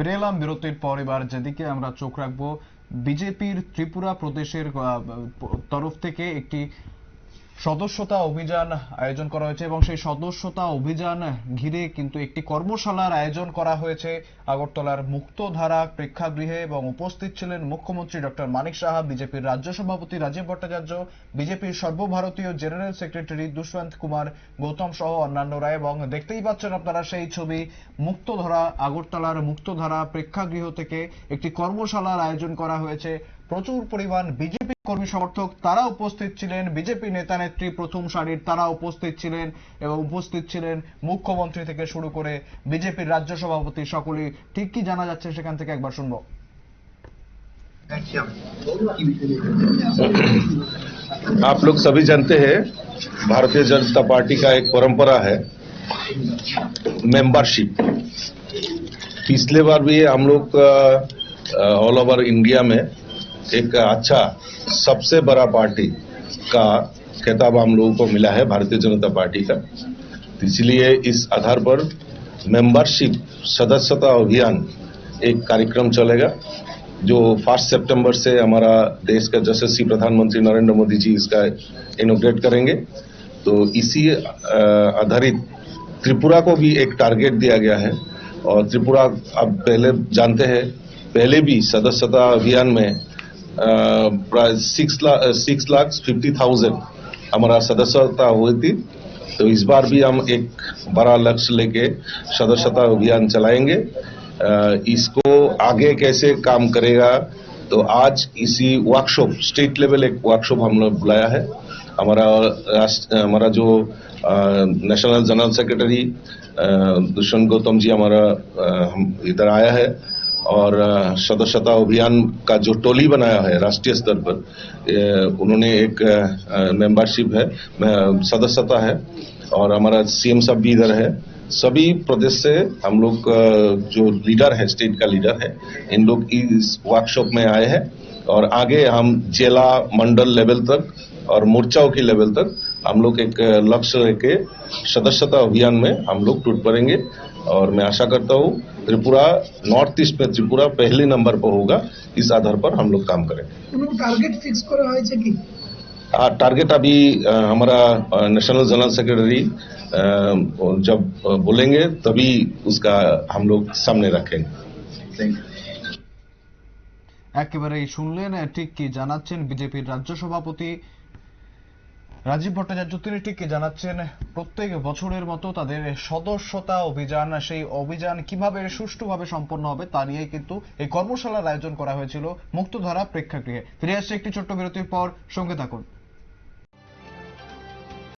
ফিরে এলাম বিরতির পর এবার যেদিকে আমরা চোখ রাখব, বিজেপির ত্রিপুরা প্রদেশের তরফ থেকে একটি সদস্যতা অভিযান আয়োজন করা হয়েছে এবং সেই সদস্যতা অভিযান ঘিরে কিন্তু একটি কর্মশালার আয়োজন করা হয়েছে। আগরতলার মুক্তধারা প্রেক্ষাগৃহে এবং উপস্থিত ছিলেন মুখ্যমন্ত্রী ডক্টর মানিক সাহা, বিজেপির রাজ্য সভাপতি রাজীব ভট্টাচার্য, বিজেপির সর্বভারতীয় জেনারেল সেক্রেটারি দুষ্মন্ত কুমার, গৌতম সহ অন্যান্যরা এবং দেখতেই পাচ্ছেন আপনারা সেই ছবি মুক্তধারা, আগরতলার মুক্তধারা প্রেক্ষাগৃহ থেকে একটি কর্মশালার আয়োজন করা হয়েছে। প্রচুর পরিমাণ বিজেপি কর্মী সমর্থক তারা উপস্থিত ছিলেন বিজেপি নেতা নেত্রী প্রথম সারির তারা উপস্থিত ছিলেন এবং উপস্থিত ছিলেন মুখ্যমন্ত্রী থেকে শুরু করে বিজেপির রাজ্য সভাপতি সকলেই ঠিক কি জানা যাচ্ছে সেখান থেকে একবার শুনবো आप लोग सभी जानते हैं भारतीय जनता पार्टी का एक परंपरा है मेंबरशिप पिछले बार भी हम लोग ऑल ओवर इंडिया में एक अच्छा सबसे बड़ा पार्टी का खिताब हम लोगों को मिला है भारतीय जनता पार्टी का। इसलिए इस आधार पर मेंबरशिप सदस्यता अभियान एक कार्यक्रम चलेगा, जो फ़र्स्ट सितंबर से हमारा देश का यशस्वी प्रधानमंत्री नरेंद्र मोदी जी इसका इनोग्रेट करेंगे। तो इसी आधारित त्रिपुरा को भी एक टारगेट दिया गया है। और त्रिपुरा अब पहले जानते हैं, पहले भी सदस्यता अभियान में प्राय six lakh six lakh fifty thousand हमारा सदस्यता हुई थी। तो इस बार भी हम एक बड़ा लक्ष्य लेके सदस्यता अभियान चलाएँगे। इसको आगे कैसे काम करेगा तो आज इसी वर्कशॉप स्टेट लेवल एक वर्कशॉप हम लोग बुलाया है। हमारा राष्ट्र, हमारा जो national general secretary Dushyant Gautam ji हमारा हम इधर आया है। और सदस्यता अभियान का जो टोली बनाया है राष्ट्रीय स्तर पर उन्होंने एक मेंबरशिप है सदस्यता है और हमारा सीएम साहब भी इधर है। सभी प्रदेश से हम लोग जो लीडर है स्टेट का लीडर है, इन लोग इस वर्कशॉप में आए हैं और आगे हम जिला मंडल लेवल तक और मोर्चाओं के लेवल तक हम लोग एक अ, लक्ष्य लेके सदस्यता अभियान में हम लोग टूट पड़ेंगे और मैं आशा करता हूँ त्रिपुरा नॉर्थ ईस्ट में त्रिपुरा पहले नंबर पर होगा इस आधार पर हम लोग काम करेंगे কোনো টার্গেট ফিক্স করা হয়েছে কি आ, टारगेट अभी अ, हमारा अ, नेशनल जनरल सेक्रेटरी अ, जब अ, बोलेंगे तभी उसका हम लोग सामने रखेंगे একেবারেই শুনলেন ঠিক কি জানাচ্ছেন বিজেপির রাজ্য সভাপতি রাজীব ভট্টাচার্য তিনি ঠিক জানাচ্ছেন? প্রত্যেক বছরের মতো তাদের সদস্যতা অভিযান, সেই অভিযান কীভাবে সুষ্ঠুভাবে সম্পন্ন হবে তা নিয়ে কিন্তু এই কর্মশালার আয়োজন করা হয়েছিল মুক্তধারা প্রেক্ষাগৃহে। ফিরে আসছে একটি ছোট্ট বিরতির পর, সঙ্গে থাকুন।